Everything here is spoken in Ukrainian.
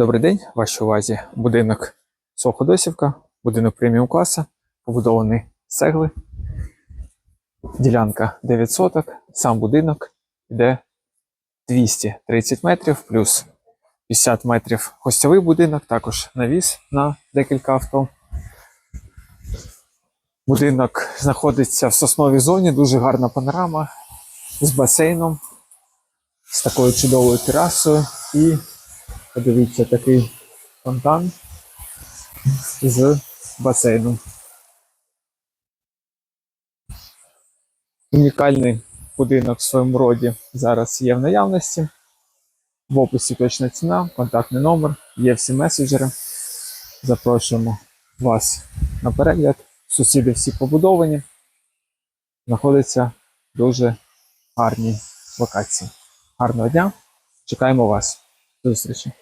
Добрий день, в вашій увазі будинок Соходосівка, будинок преміум класу, побудований з цегли. Ділянка 9 соток, сам будинок йде 230 метрів плюс 50 метрів гостьовий будинок, також навіс на декілька авто. Будинок знаходиться в сосновій зоні, дуже гарна панорама з басейном, з такою чудовою терасою і Подивіться, такий фонтан з басейном. Унікальний будинок в своєму роді зараз є в наявності. В описі точна ціна, контактний номер, є всі меседжери. Запрошуємо вас на перегляд. Сусіди всі побудовані. Знаходиться дуже гарній локації. Гарного дня! Чекаємо вас. До зустрічі!